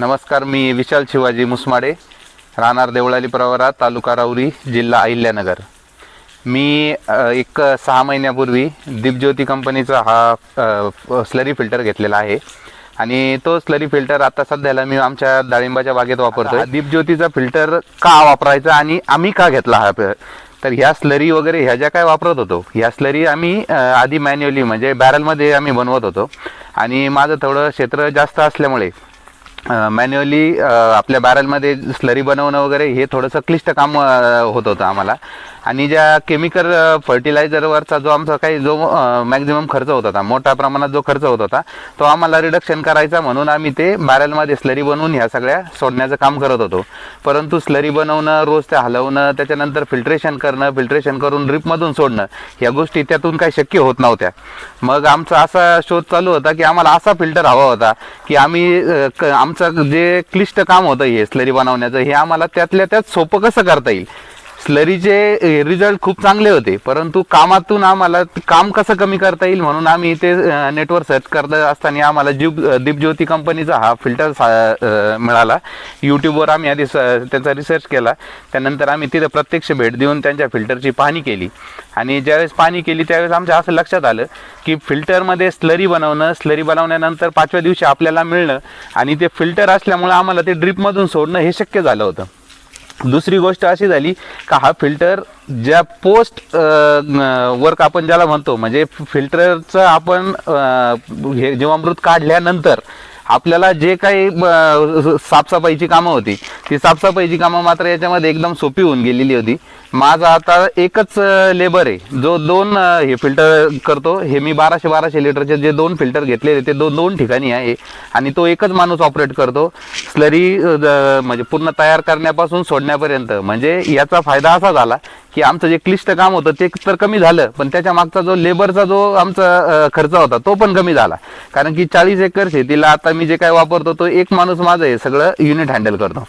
नमस्कार मी विशाल शिवाजी मुसमाडे राहणार देवळाली प्रवरा तालुका राऊरी जिल्हा अहिल्यानगर. मी एक सहा महिन्यापूर्वी दीपज्योती कंपनीचा हा स्लरी फिल्टर घेतलेला आहे. आणि तो स्लरी फिल्टर आता सध्याला मी आमच्या डाळिंबाच्या बागेत वापरतोय. हा दीपज्योतीचा फिल्टर का वापरायचा आणि आम्ही का घेतला हा तर ह्या स्लरी वगैरे ह्या ज्या काय वापरत होतो ह्या स्लरी आम्ही आधी मॅन्युअली म्हणजे बॅरलमध्ये आम्ही बनवत होतो. आणि माझं थोडं क्षेत्र जास्त असल्यामुळे मॅन्युअली आपल्या बॅरलमध्ये स्लरी बनवणं वगैरे हे थोडंसं क्लिष्ट काम होत होतं आम्हाला. आणि ज्या केमिकल फर्टिलायझरवरचा जो आमचा काही जो मॅक्झिमम खर्च होत होता मोठ्या प्रमाणात जो खर्च होत होता तो आम्हाला रिडक्शन करायचा म्हणून आम्ही ते बॅरलमध्ये स्लरी बनवून ह्या सगळ्या सोडण्याचं काम करत होतो. परंतु स्लरी बनवणं रोज ते हलवणं त्याच्यानंतर फिल्ट्रेशन करणं फिल्ट्रेशन करून ड्रिपमधून सोडणं ह्या गोष्टी त्यातून काही शक्य होत नव्हत्या. मग आमचा असा शोध चालू होता की आम्हाला असा फिल्टर हवा होता की आम्ही आम आमचं जे क्लिष्ट काम होतं हे स्लरी बनवण्याचं हे आम्हाला त्यातल्या त्यात सोपं कसं करता येईल? स्लरीचे रिझल्ट खूप चांगले होते. परंतु कामातून आम्हाला काम कसं कमी करता येईल म्हणून आम्ही ते नेटवर सर्च करत असताना आम्हाला जीव दीपज्योती कंपनीचा हा फिल्टर मिळाला. यूट्यूबवर आम्ही आधी स- त्याचा रिसर्च केला. त्यानंतर आम्ही तिथं प्रत्यक्ष भेट देऊन त्यांच्या फिल्टरची पाहणी केली. आणि ज्यावेळेस पाहणी केली त्यावेळेस आमच्या असं लक्षात आलं की फिल्टरमध्ये स्लरी बनवणं स्लरी बनवल्यानंतर पाचव्या दिवशी आपल्याला मिळणं आणि ते फिल्टर असल्यामुळे आम्हाला ते ड्रिपमधून सोडणं हे शक्य झालं होतं. दुसरी गोष्ट अशी झाली का हा फिल्टर ज्या पोस्ट वर्क आपण ज्याला म्हणतो म्हणजे फिल्टरचं आपण हे जीवामृत काढल्यानंतर आपल्याला जे काही साफसफाईची कामं होती ती साफसफाईची कामं मात्र याच्यामध्ये एकदम सोपी होऊन गेलेली होती. माझा आता एकच लेबर आहे. जो दोन हे फिल्टर करतो हे मी बाराशे बाराशे लिटरचे जे दोन फिल्टर घेतलेले ते दोन दोन ठिकाणी आहे. आणि तो एकच माणूस ऑपरेट करतो. स्लरी म्हणजे पूर्ण तयार करण्यापासून सोडण्यापर्यंत. म्हणजे याचा फायदा असा झाला की आमचं जे क्लिष्ट काम होतं ते तर कमी झालं पण त्याच्या मागचा जो लेबरचा जो आमचा खर्च होता तो पण कमी झाला. कारण की चाळीस एकर शेतीला आता मी जे काय वापरतो तो एक माणूस माझं हे सगळं युनिट हँडल करतो.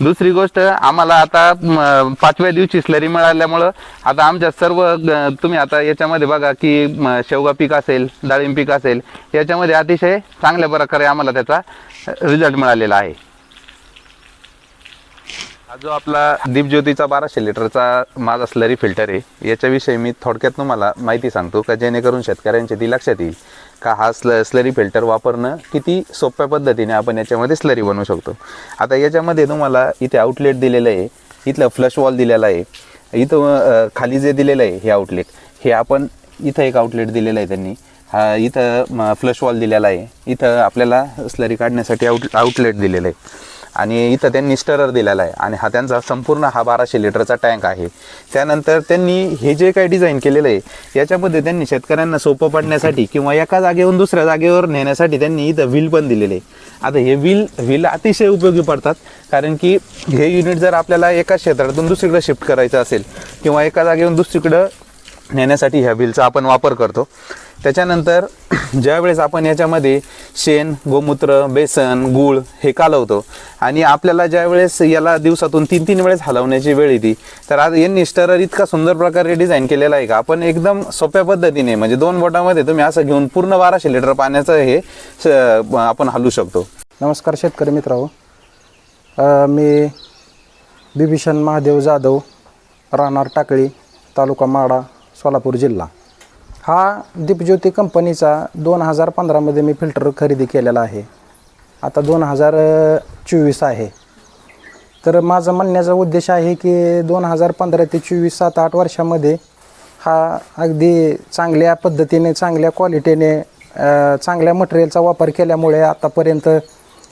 दुसरी गोष्ट आम्हाला आता पाचव्या दिवशी स्लरी मिळाल्यामुळं आता आमच्या सर्व तुम्ही आता याच्यामध्ये बघा की शेवगा पीक असेल डाळिंब पीक असेल याच्यामध्ये अतिशय चांगल्या प्रकारे आम्हाला त्याचा रिझल्ट मिळालेला आहे. हा जो आपला दीपज्योतीचा बाराशे लिटरचा माझा स्लरी फिल्टर आहे याच्याविषयी मी थोडक्यात तुम्हाला माहिती सांगतो का जेणेकरून शेतकऱ्यांच्या ती लक्षात येईल का हा स्ल स्लरी फिल्टर वापरणं किती सोप्या पद्धतीने आपण याच्यामध्ये स्लरी बनवू शकतो. आता याच्यामध्ये तुम्हाला इथे आउटलेट दिलेलं आहे इथलं फ्लश वॉल दिलेला आहे इथं खाली जे दिलेलं आहे हे आउटलेट हे आपण इथं एक आउटलेट दिलेलं आहे त्यांनी. हा इथं फ्लश वॉल दिलेला आहे इथं आपल्याला स्लरी काढण्यासाठी आउट आउटलेट दिलेलं आहे. आणि इथं त्यांनी स्टरर दिलेला आहे. आणि हा त्यांचा संपूर्ण हा बाराशे लिटरचा टँक आहे. त्यानंतर त्यांनी हे जे काही डिझाईन केलेलं आहे याच्यामध्ये त्यांनी शेतकऱ्यांना सोपं पडण्यासाठी किंवा एका जागेवरून दुसऱ्या जागेवर नेण्यासाठी त्यांनी इथं व्हील पण दिलेले आहे. आता हे व्हील व्हील अतिशय उपयोगी पडतात कारण की हे युनिट जर आपल्याला एका क्षेत्रातून दुसरीकडे शिफ्ट करायचं असेल किंवा एका जागेवरून दुसरीकडं नेण्यासाठी ह्या व्हीलचा आपण वापर करतो त्याच्यानंतर ज्यावेळेस आपण याच्यामध्ये शेण गोमूत्र बेसन गूळ हे कालवतो आणि आपल्याला ज्यावेळेस याला दिवसातून तीन तीन वेळेस हलवण्याची वेळ येते तर आज यांनी स्टरर इतका सुंदर प्रकारे डिझाईन केलेला आहे का? आपण एकदम सोप्या पद्धतीने म्हणजे दोन बोटामध्ये तुम्ही असं घेऊन पूर्ण बाराशे लिटर पाण्याचं हे स- आपण हलू शकतो. नमस्कार शेतकरी मित्रांनो. मी बिभीषण महादेव जाधव राहणार टाकळी तालुका माडा सोलापूर जिल्हा. हा दीपज्योती कंपनीचा दोन हजार पंधरामध्ये मी फिल्टर खरेदी केलेला आहे. आता दोन हजार चोवीस आहे. तर माझं म्हणण्याचा उद्देश आहे की दोन हजार पंधरा ते चोवीस सात आठ वर्षामध्ये हा अगदी चांगल्या पद्धतीने चांगल्या क्वालिटीने चांगल्या मटेरियलचा वापर केल्यामुळे आतापर्यंत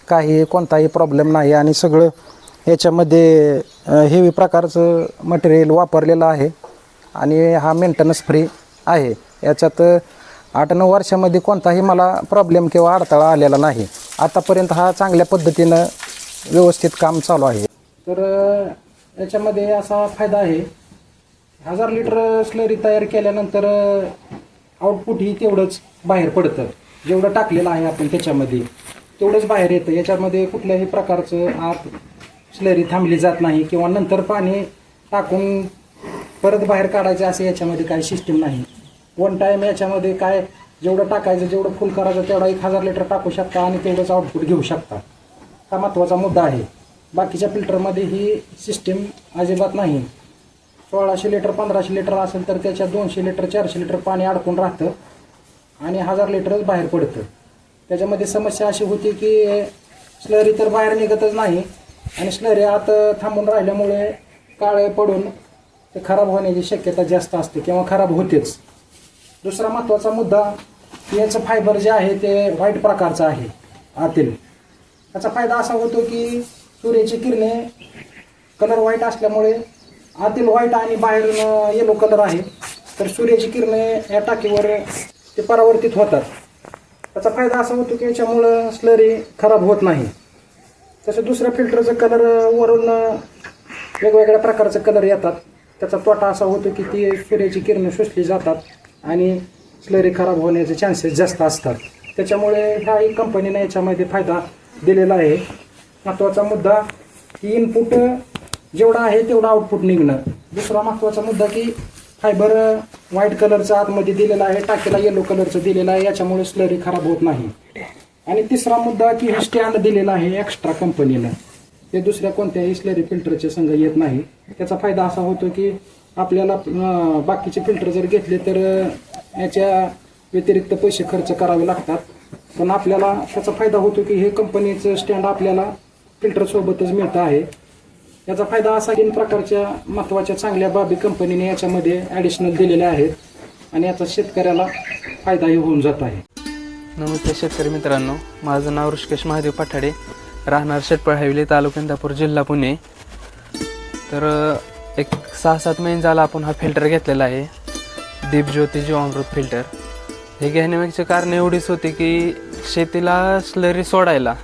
काही कोणताही प्रॉब्लेम नाही आणि सगळं याच्यामध्ये हेवी प्रकारचं मटेरियल वापरलेलं आहे आणि हा मेंटेनन्स फ्री आहे. याच्यात आठ नऊ वर्षामध्ये कोणताही मला प्रॉब्लेम किंवा अडथळा आलेला नाही. आतापर्यंत हा चांगल्या पद्धतीनं व्यवस्थित काम चालू आहे. तर याच्यामध्ये असा फायदा आहे. हजार लिटर स्लरी तयार केल्यानंतर आउटपुट ही तेवढंच बाहेर पडतं. जेवढं टाकलेलं आहे आपण त्याच्यामध्ये तेवढंच बाहेर येतं. याच्यामध्ये कुठल्याही प्रकारचं आत स्लरी थांबली जात नाही किंवा नंतर पाणी टाकून परत बाहेर काढायचं असं याच्यामध्ये काही सिस्टीम नाही. वन टाईम याच्यामध्ये काय जेवढं टाकायचं जेवढं फुल करायचं तेवढा एक हजार लिटर टाकू शकता आणि तेवढंच आउटपुट घेऊ शकता. हा महत्त्वाचा मुद्दा आहे. बाकीच्या फिल्टरमध्ये ही सिस्टीम अजिबात नाही. सोळाशे लिटर पंधराशे लिटर असेल तर त्याच्या दोनशे लिटर चारशे लिटर पाणी अडकून राहतं आणि हजार लिटरच बाहेर पडतं. त्याच्यामध्ये समस्या अशी होती की स्लरी तर बाहेर निघतच नाही आणि स्लरी आत थांबून राहिल्यामुळे काळे पडून ते खराब होण्याची शक्यता जास्त असते किंवा खराब होतेच. दुसरा महत्त्वाचा मुद्दा की याचं फायबर जे आहे ते वाईट प्रकारचं आहे आतील. त्याचा फायदा असा होतो की सूर्याची किरणे कलर व्हाईट असल्यामुळे आतील व्हाईट आणि बाहेरून येलो कलर आहे. तर सूर्याची किरणे या टाकीवर ते परावर्तित होतात. त्याचा फायदा असा होतो की याच्यामुळं स्लरी खराब होत नाही. तसं दुसऱ्या फिल्टरचं कलर वरून वेगवेगळ्या प्रकारचे कलर येतात. त्याचा तोटा असा होतो की ती सूर्याची किरणं शोषली जातात. आणि स्लरी खराब होण्याचे चान्सेस जास्त असतात. त्याच्यामुळे ह्याही कंपनीने याच्यामध्ये फायदा दिलेला आहे. महत्त्वाचा मुद्दा की इनपुट जेवढा आहे तेवढा आउटपुट निघणं. दुसरा महत्त्वाचा मुद्दा की फायबर व्हाईट कलरचं आतमध्ये दिलेला आहे टाकीला येलो कलरचं दिलेलं आहे याच्यामुळे स्लरी खराब होत नाही. आणि तिसरा मुद्दा की हे स्टँड दिलेला आहे एक्स्ट्रा कंपनीनं ते दुसऱ्या कोणत्याही स्लरी फिल्टरच्या संघ येत नाही. त्याचा फायदा असा होतो की आपल्याला बाकीचे फिल्टर जर घेतले तर याच्या व्यतिरिक्त पैसे खर्च करावे लागतात. पण आपल्याला त्याचा फायदा होतो की हे कंपनीचं स्टँड आपल्याला फिल्टरसोबतच मिळतं आहे. याचा फायदा असा तीन प्रकारच्या महत्त्वाच्या चांगल्या बाबी कंपनीने याच्यामध्ये ॲडिशनल दिलेल्या आहेत. आणि याचा शेतकऱ्याला फायदाही होऊन जात आहे. नमस्ते शेतकरी मित्रांनो. माझं नाव ऋषिकेश महादेव पठाडे. राहणार शेटपळ हवेली तालुका इंदापूर जिल्हा पुणे. तर एक सहा सात महिने झाला आपण हा फिल्टर घेतलेला आहे. दीपज्योती जीवामृत फिल्टर हे घेण्यामागचे कारण एवढीच होती की शेतीला स्लरी सोडायला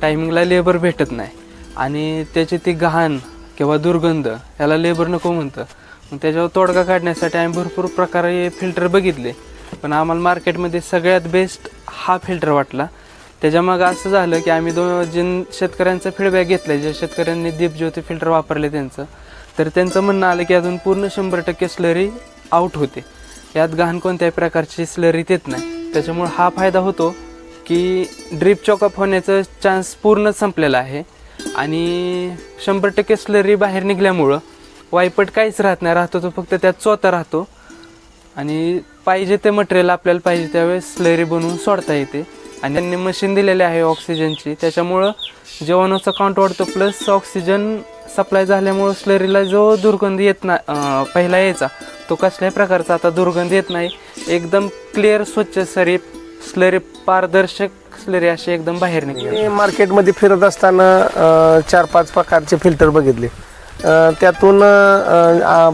टायमिंगला लेबर भेटत नाही. आणि त्याची ती घाण किंवा दुर्गंध याला लेबर नको म्हणतं. मग त्याच्यावर तोडगा काढण्यासाठी आम्ही भरपूर प्रकारे फिल्टर बघितले. पण आम्हाला मार्केटमध्ये सगळ्यात बेस्ट हा फिल्टर वाटला. त्याच्यामागं असं झालं की आम्ही दोन जिन शेतकऱ्यांचा फीडबॅक घेतला ज्या शेतकऱ्यांनी दीपज्योती फिल्टर वापरले त्यांचं तर त्यांचं म्हणणं आलं की अजून पूर्ण शंभर टक्के स्लरी आउट होते. यात घाण कोणत्याही प्रकारची स्लरी देत नाही. त्याच्यामुळं हा फायदा होतो की ड्रीप चॉकअप होण्याचं चान्स पूर्ण संपलेला आहे. आणि शंभर टक्के स्लरी बाहेर निघल्यामुळं वायपट काहीच राहत नाही. राहतो तो फक्त त्यात चोता राहतो. आणि पाहिजे ते मटेरियल आपल्याला पाहिजे त्यावेळेस स्लरी बनवून सोडता येते. आणि त्यांनी मशीन दिलेली आहे ऑक्सिजनची त्याच्यामुळं जेवणाचा काउंट वाढतो. प्लस ऑक्सिजन सप्लाय झाल्यामुळं स्लरीला जो दुर्गंध येत ना पहिला यायचा तो कसल्याही प्रकारचा आता दुर्गंध येत नाही. एकदम क्लिअर स्वच्छ सरी स्लरी पारदर्शक स्लरी अशी एकदम बाहेर निघते. मी मार्केटमध्ये फिरत असताना चार पाच प्रकारचे फिल्टर बघितले. त्यातून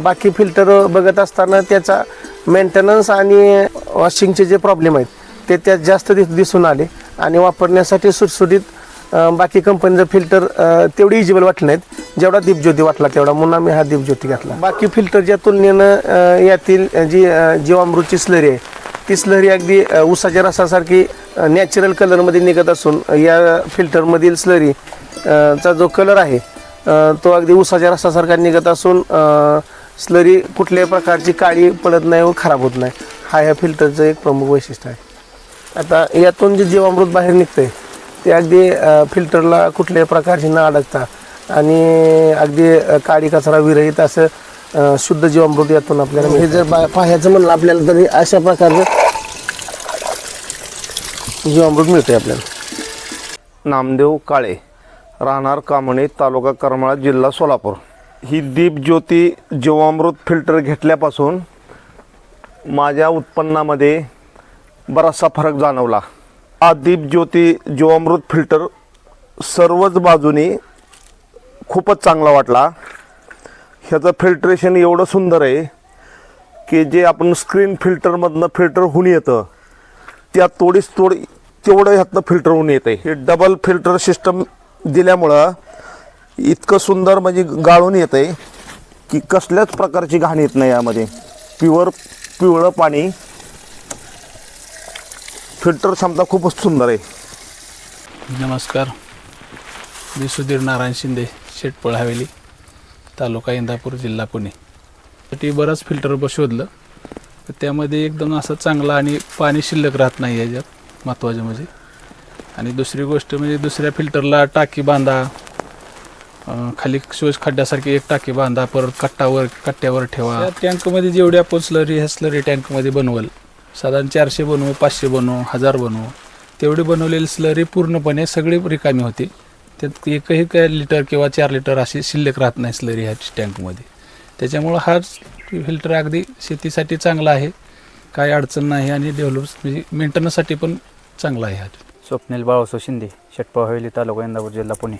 बाकी फिल्टर बघत असताना त्याचा मेंटेनन्स आणि वॉशिंगचे जे प्रॉब्लेम आहेत ते त्यात जास्त दिस दिसून आले आणि वापरण्यासाठी सुटसुटीत बाकी कंपनीचं फिल्टर तेवढी इजिबल वाटले नाहीत. जेवढा दीपज्योती वाटला तेवढा. म्हणून आम्ही हा दीपज्योती घातला. बाकी फिल्टरच्या तुलनेनं यातील जी जीवामृतची स्लरी आहे ती स्लरी अगदी उसाच्या रसासारखी नॅचरल कलरमध्ये निघत असून या फिल्टरमधील स्लरी चा जो कलर आहे तो अगदी उसाच्या रसासारखा निघत असून स्लरी कुठल्याही प्रकारची काळी पडत नाही व खराब होत नाही. हा ह्या फिल्टरचं एक प्रमुख वैशिष्ट्य आहे. आता यातून जे जीवामृत बाहेर निघतं आहे ते अगदी फिल्टरला कुठल्याही प्रकारची न अडकता आणि अगदी काळी कचरा विरहित असं शुद्ध जीवामृत यातून आपल्याला हे जर बा- पाहायचं म्हणलं आपल्याला तर अशा प्रकारचं जीवामृत मिळतंय आपल्याला. नामदेव काळे राहणार कामणे तालुका करमाळा जिल्हा सोलापूर. ही दीपज्योती जीवामृत फिल्टर घेतल्यापासून माझ्या उत्पन्नामध्ये बराचसा फरक जाणवला. हा दीपज्योती जीवामृत फिल्टर सर्वच बाजूनी खूपच चांगला वाटला. ह्याचं फिल्ट्रेशन एवढं सुंदर आहे की जे आपण स्क्रीन फिल्टरमधनं फिल्टर होऊन येतं त्या तोडीस तोड तेवढं ह्यातनं फिल्टर होऊन येतं. हे डबल फिल्टर सिस्टम दिल्यामुळं इतकं सुंदर म्हणजे गाळून येतं आहे की कसल्याच प्रकारची घाण येत नाही यामध्ये. प्युअर पिवळं पाणी फिल्टर क्षमता खूपच सुंदर आहे. नमस्कार. मी सुधीर नारायण शिंदे शेटपळ हवेली तालुका इंदापूर जिल्हा पुणे. साठी बराच फिल्टर ब शोधलं. तर त्यामध्ये एकदम असं चांगला आणि पाणी शिल्लक राहत नाही याच्यात महत्त्वाचं म्हणजे. आणि दुसरी गोष्ट म्हणजे दुसऱ्या फिल्टरला टाकी बांधा खाली शोज खड्ड्यासारखी एक टाकी बांधा परत कट्टावर कट्ट्यावर ठेवा. टँकमध्ये जेवढी आपण स्लरी ह्या स्लरी टँकमध्ये बनवल. साधारण चारशे बनवू पाचशे बनवू हजार बनवू. तेवढी बनवलेली स्लरी पूर्णपणे सगळी रिकामी होती. त्यात एकही काय लिटर किंवा चार लिटर अशी शिल्लक राहत नाही स्लरी ह्या टँकमध्ये त्याच्यामुळं हा फिल्टर अगदी शेतीसाठी चांगला आहे. काही अडचण नाही आणि डेव्हलप म्हणजे मेंटेनन्ससाठी पण चांगला आहे हा. स्वप्नील बाळासो शिंदे शेटपाव हवेली तालुका इंदापूर जिल्हा पुणे.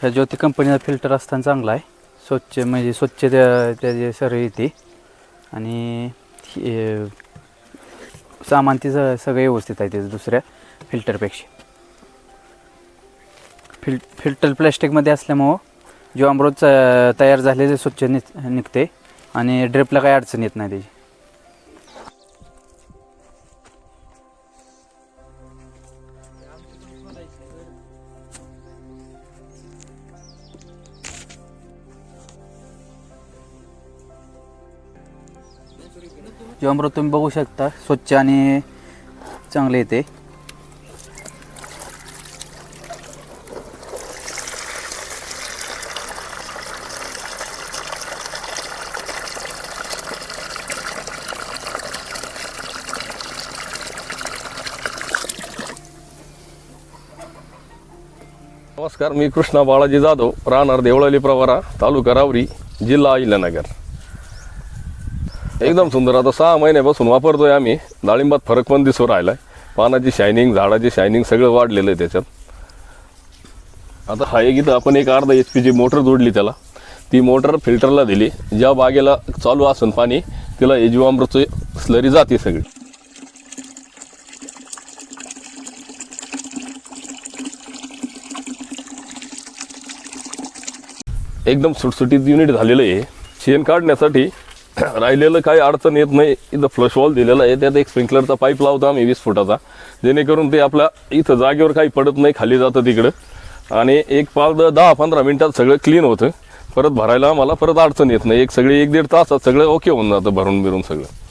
ह्या ज्योती कंपनीचा फिल्टर असताना चांगला आहे. स्वच्छ म्हणजे स्वच्छ त्या त्याचे सर्व येते आणि सामान तिचं सगळं व्यवस्थित आहे त्याचं दुसऱ्या फिल्टरपेक्षा. फिल फिल्टर प्लॅस्टिकमध्ये असल्यामुळं जीवामृत अं, तयार झालेले स्वच्छ नि निघते आणि ड्रिपला काही अडचण येत नाही त्याची. जीवामृत तुम्ही बघू शकता स्वच्छ आणि चांगले येते. नमस्कार मी कृष्णा बाळाजी जाधव राहणार देवळाली प्रवारा तालुका रावरी जिल्हा अहिल्यानगर. एकदम सुंदर. आता सहा महिन्यापासून वापरतोय आम्ही. डाळिंबात फरक पण दिसू राहिलाय. पानाची शायनिंग झाडाची शायनिंग सगळं वाढलेलं आहे त्याच्यात. आता हा एक इथं आपण एक अर्धा एच पीची मोटर जोडली त्याला. ती मोटर फिल्टरला दिली. ज्या बागेला चालू असून पाणी तिला एजीवामृतची स्लरी जाते सगळी. एकदम सुटसुटीत युनिट झालेलं आहे. शेण काढण्यासाठी राहिलेलं काही अडचण येत नाही. इथं फ्लश वॉल दिलेला आहे. त्यात एक स्प्रिंकलरचा पाईप लावतो आम्ही वीस फुटाचा. जेणेकरून ते आपल्या इथं जागेवर काही पडत नाही खाली जातं तिकडं. आणि एक पाच दहा पंधरा मिनटात सगळं क्लीन होतं. परत भरायला आम्हाला परत अडचण येत नाही. एक सगळे एक दीड तासात सगळं ओके होऊन जातं भरून बिरून सगळं.